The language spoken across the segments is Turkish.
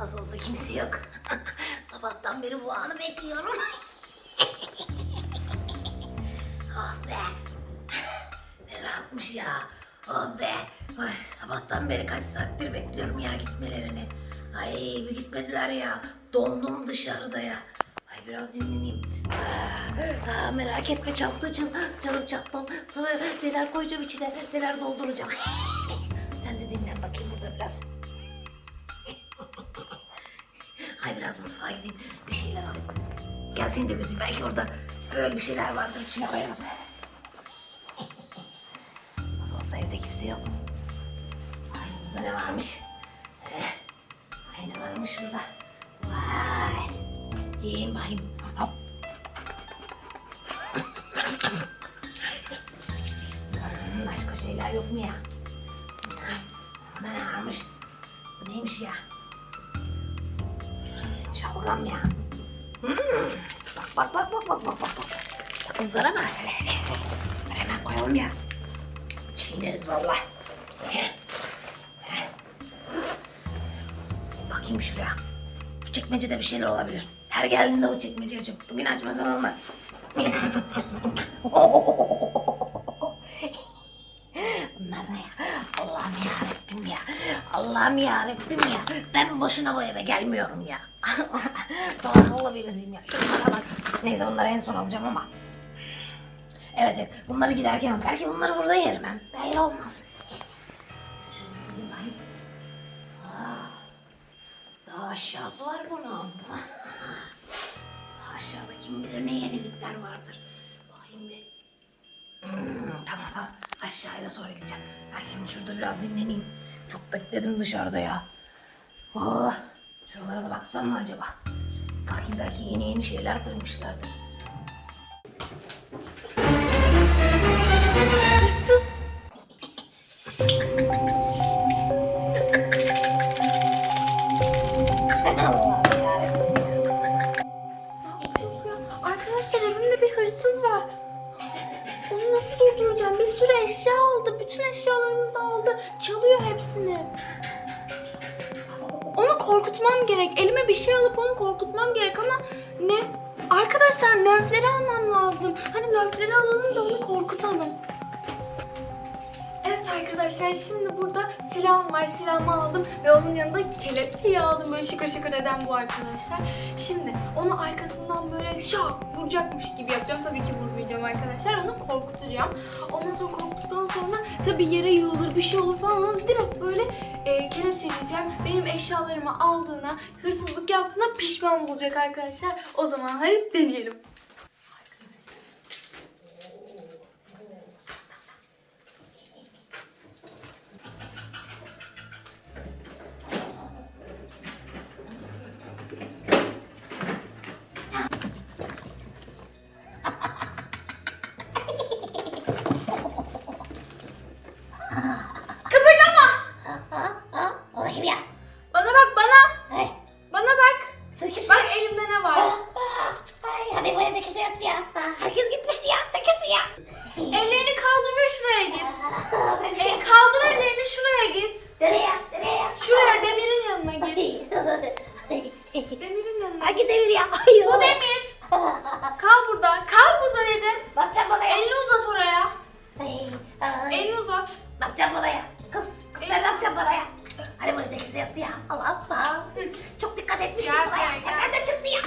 Nasıl olsa kimse yok. Sabahtan beri bu anı bekliyorum. oh be. Ne rahatmış ya. Oh be. Ay, sabahtan beri kaç saattir bekliyorum ya gitmelerini. Ay bir gitmediler ya. Dondum dışarıda ya. Ay biraz dinleneyim. Aa, aa, merak etme çatlacığım. Canım çatlım. Sana neler koyacağım içine, neler dolduracağım. biraz mutfağa gideyim. Bir şeyler alayım. Gel seni de götüreyim. Belki orada böyle bir şeyler vardır. içine koyarız. Nasıl olsa evde kimse yok. Ay burada ne varmış? Eh, Ay ne varmış burada? Vay. Yiyeyim bakayım. Hop. Başka şeyler yok mu ya? Burada ne varmış? Bu neymiş ya? Şalgam ya. Hmm. Bak bak bak bak bak bak bak. Sakızlara bak. Hele hele. Hemen koyalım ya. Çiğneriz valla. Bakayım şuraya. Bu çekmecede bir şeyler olabilir. Her geldiğinde bu çekmeceyi açıp bugün açmasam olmaz. Bunlar ne ya? Allah'ım ya Rabbim ya. Allah'ım ya Rabbim ya. Ben boşuna bu eve gelmiyorum ya. Doğal birisiyim ya. Şunlara bak. Neyse bunları en son alacağım ama. Evet evet. Bunları giderken. Belki bunları burada yerim hem. Belli olmaz. Daha aşağısı var bunun. Daha aşağıda kim bilir ne yenilikler vardır. Aşağıya sonra gideceğim. Ben şimdi şurada biraz dinleneyim. Çok bekledim dışarıda ya. Oh, şuralara da baksam mı acaba? Bakayım belki yeni yeni şeyler koymuşlardır. Hırsız. Korkutmam gerek. Elime bir şey alıp onu korkutmam gerek ama ne? Arkadaşlar nörfleri almam lazım. Hadi nörfleri alalım da onu korkutalım. Arkadaşlar şimdi burada silahım var. Silahımı aldım ve onun yanında kelepçeyi aldım. Böyle şıkır şıkır eden bu arkadaşlar. Şimdi onu arkasından böyle şak vuracakmış gibi yapacağım. Tabii ki vurmayacağım arkadaşlar. Onu korkutacağım. Ondan sonra korktuktan sonra tabii yere yığılır bir şey olur falan. Onu direkt böyle e, kelepçeleyeceğim. Benim eşyalarımı aldığına, hırsızlık yaptığına pişman olacak arkadaşlar. O zaman hadi deneyelim. Demirin yanına. Hangi demir ya? Ay, Bu demir. Kal burada. Kal burada dedim. Ne yapacaksın bana ya? Elini uzat oraya. Ay, ay. Elini uzat. Ne yapacaksın bana ya? Kız, kız sen ne yapacaksın bana ya? Hani bu evde kimse yoktu ya. Allah Allah. Çok dikkat etmiştim Gel buna ya. buraya, Sen gel. nereden çıktı ya?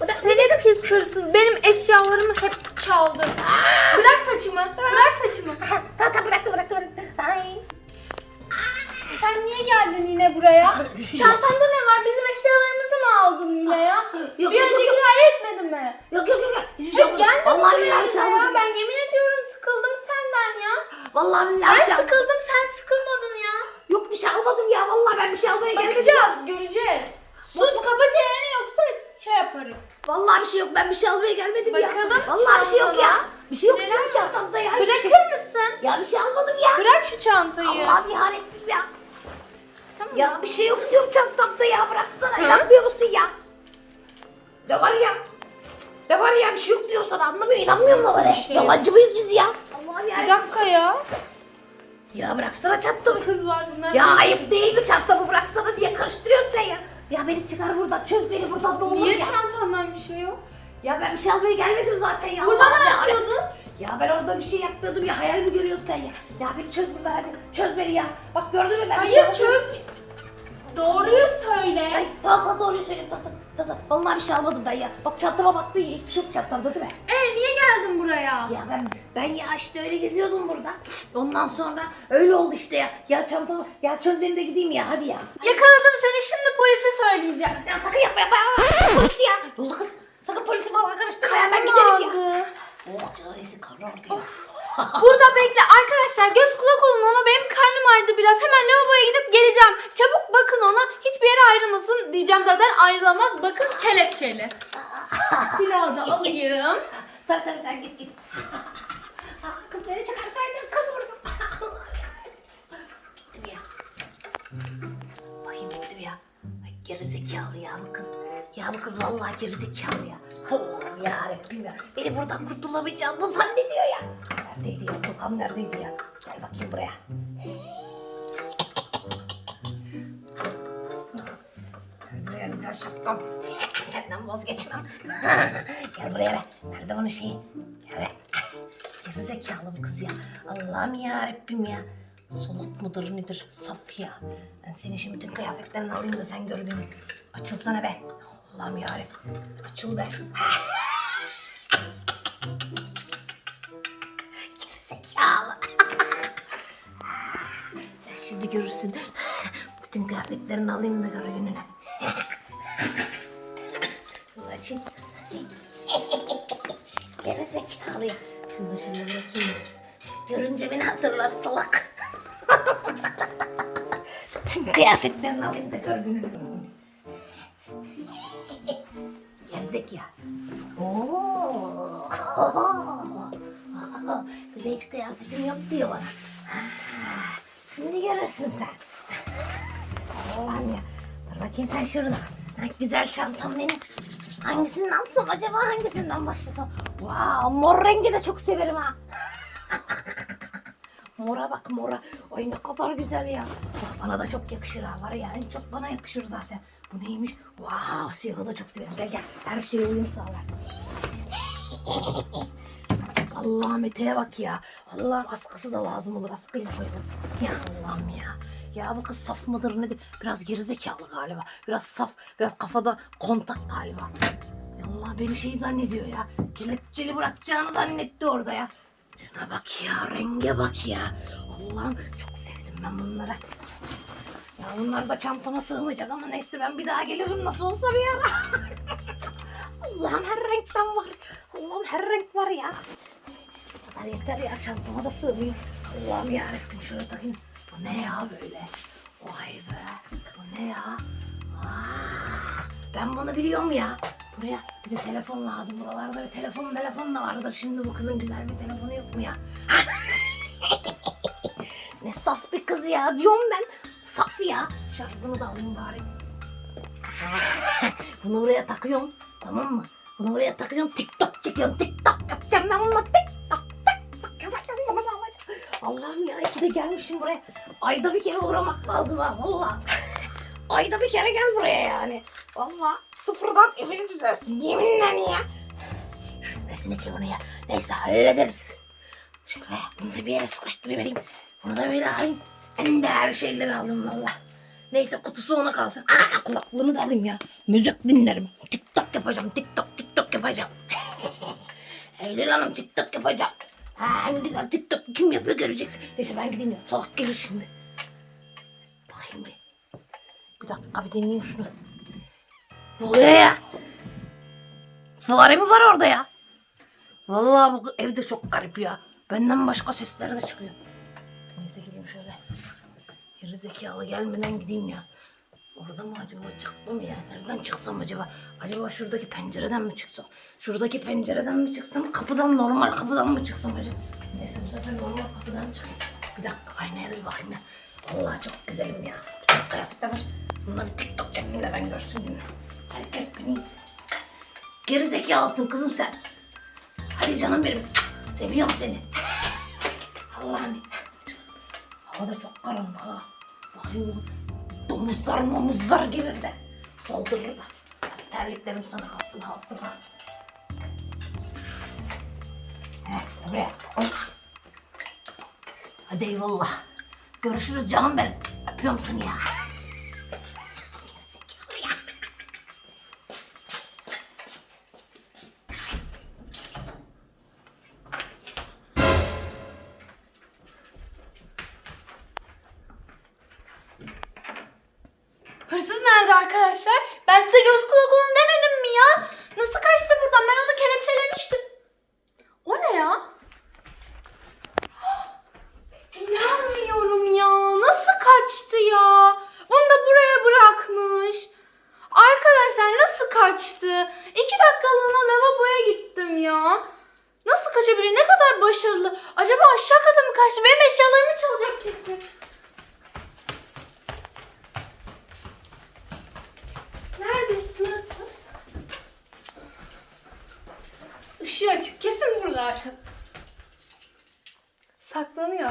Bu da Sen hep pis hırsız. Benim eşyalarımı hep çaldın. Bırak Gelmedim. Bakacağız, göreceğiz. Sus kapa çeneni yoksa şey yaparım. Vallahi bir şey yok. Ben bir şey almaya gelmedim ya. Bakalım Vallahi bir şey yok ya. çantana. Bir şey yok Neler canım var? çantamda ya. Bir şey- Bırakır mısın? Ya bir şey almadım ya. Bırak şu çantayı. Allah'ım yarabbim ya. Tamam. Ya bir şey yok diyorum çantamda ya. Bıraksana. Hı? İnanmıyor musun ya? Ne var ya? Ne var ya bir şey yok diyorum sana anlamıyor inanmıyor musun bana? şey? Yalancı mıyız biz ya? Allah Allah'ım Bir dakika ya. Ya bıraksana çantamı. Kız var bunlar. Ya ayıp değil mi çantamı bıraksana diye karıştırıyorsun sen ya. Ya beni çıkar buradan çöz beni buradan ne olur Niye ya. çantandan bir şey yok? Ya ben bir şey almaya gelmedim zaten ya. Burada ne ya. yapıyordun? Ya ben orada bir şey yapmıyordum ya hayal mi görüyorsun sen ya? Ya beni çöz buradan hadi çöz beni ya. Bak gördün mü ben şey Hayır çöz. Doğruyu söyle. Ay tamam tamam doğruyu söyleyeyim tamam tamam. tamam. Vallahi bir şey almadım ben ya. Bak çantama baktın ya hiçbir şey yok çantamda değil mi? Ee niye geldin buraya? Ya ben ben ya işte öyle geziyordum burada. Ondan sonra öyle oldu işte ya. Ya çantamı ya çöz beni de gideyim ya hadi ya. Yakaladım seni şimdi polise söyleyeceğim. Ya sakın yapma yapma. yapma. Polis ya. Ne oldu kız? Sakın polisi falan karıştırma ya ben giderim ya. Oh canısı karardı ya. Burada bekle arkadaşlar göz kulak olun ona benim karnım ağrıdı biraz hemen lavaboya gidip geleceğim. Çabuk bakın ona hiçbir yere ayrılmasın diyeceğim zaten ayrılamaz bakın kelepçeli. Silahı da alayım. Tabii tabii sen git git. kız beni çıkarsaydın kız vurdum. Gittim ya. Bakayım gittim ya. Ay, gerizekalı ya bu kız. Ya bu kız vallahi gerizekalı ya. Allah'ım ya Rabbim ya. Beni buradan kurtulamayacağımı zannediyor ya. Neredeydi ya? Tokam neredeydi ya? Gel bakayım buraya. Buraya güzel şapkam. Senden vazgeçmem. Gel buraya be. Nerede bunun şeyi? Gel be. Gerizekalı bu kız ya. Allah'ım ya Rabbim ya. Soluk mudur nedir? Saf ya. Ben senin şimdi bütün kıyafetlerini alayım da sen gör beni. Açılsana be. Allah'ım ya Rabbim. Açıl be. Şimdi görürsün. Bütün kıyafetlerini alayım da gör gününü. Bunu açayım. Gerizekalı ya. Şunu şunu bırakayım. Görünce beni hatırlar salak. Kıyafetlerini alayım da gör gününü. Gerizek ya. Oo. De hiç kıyafetim yok diyor bana. Şimdi görürsün sen. Allah'ım ya. Dur bakayım sen şurada. Ha, güzel çantam benim. Hangisinden alsam acaba hangisinden başlasam? Wow, mor rengi de çok severim ha. Mora bak mora. Ay ne kadar güzel ya. Oh bana da çok yakışır ha. Var ya en çok bana yakışır zaten. Bu neymiş? Wow siyahı da çok severim. Gel gel. Her şeye uyum sağlar. Allah'ım eteğe bak ya. Allah'ım askısı da lazım olur. Askıyla koyalım. Ya Allah'ım ya. Ya bu kız saf mıdır nedir? Biraz gerizekalı galiba. Biraz saf, biraz kafada kontak galiba. Ya Allah beni şey zannediyor ya. Kelepçeli bırakacağını zannetti orada ya. Şuna bak ya, renge bak ya. Allah'ım çok sevdim ben bunları. Ya bunlar da çantama sığmayacak ama neyse ben bir daha gelirim nasıl olsa bir ara. Allah'ım her renkten var. Allah'ım her renk var ya. Kadar yeter ya çantama da sığmıyor. Allah'ım yarabbim şöyle takayım. Bu ne ya böyle? Vay be. Bu ne ya? Aa, ben bunu biliyorum ya. Buraya bir de telefon lazım. Buralarda bir telefon telefon da vardır. Şimdi bu kızın güzel bir telefonu yok mu ya? ne saf bir kız ya diyorum ben. Saf ya. Şarjını da alayım bari. Bunu buraya takıyorum. Tamam mı? Bunu buraya takıyorum. TikTok çekiyorum. TikTok yapacağım ben bununla. TikTok, TikTok yapacağım. Bunu alacağım. Allah'ım ya iki de gelmişim buraya. Ayda bir kere uğramak lazım ha. Valla. Ayda bir kere gel buraya yani. Valla sıfırdan evini düzelsin. Yeminle ya. Şurasını ki bunu ya. Neyse hallederiz. Şöyle bunu da bir yere sıkıştırıvereyim. Bunu da böyle alayım. En değerli şeyleri aldım valla. Neyse kutusu ona kalsın. Aa kulaklığını da alayım ya. Müzik dinlerim. TikTok yapacağım. TikTok TikTok yapacağım. Eylül Hanım TikTok yapacağım. Ha, en güzel TikTok kim yapıyor göreceksin. Neyse ben gideyim ya. Salak gelir şimdi. Bakayım bir. Bir dakika bir deneyeyim şunu. Ne oluyor ya? Fare mi var orada ya? Vallahi bu evde çok garip ya. Benden başka sesler de çıkıyor. Zekalı gelmeden gideyim ya. Orada mı acaba çıktı mı ya? Nereden çıksam acaba? Acaba şuradaki pencereden mi çıksam? Şuradaki pencereden mi çıksam? Kapıdan normal kapıdan mı çıksam acaba? Neyse bu sefer normal kapıdan çıkayım. Bir dakika aynaya da bir bakayım ya. Vallahi çok güzelim ya. Çok kıyafetler var. Bununla bir TikTok çekeyim de ben görsün günü. Herkes beni izlesin. Geri zekalısın kızım sen. Hadi canım benim. Seviyorum seni. Allah'ım. Hava da çok karanlık ha. Domuzlar momuzlar gelir de saldırır da. Terliklerim sana kalsın altına. Heh, buraya koy. Hadi eyvallah. Görüşürüz canım benim. Öpüyorum seni ya. Nerede arkadaşlar? Ben size göz kulak olun demedim mi ya? Nasıl kaçtı buradan? Ben onu kelepçelemiştim. O ne ya? İnanmıyorum ya. Nasıl kaçtı ya? Onu da buraya bırakmış. Arkadaşlar nasıl kaçtı? İki dakikalığına lavaboya gittim ya. Nasıl kaçabilir? Ne kadar başarılı. Acaba aşağı kata mı kaçtı? Benim eşyalarımı çalacak kesin. Neredesin hırsız? Işığı açık. Kesin burada arkada. Saklanıyor.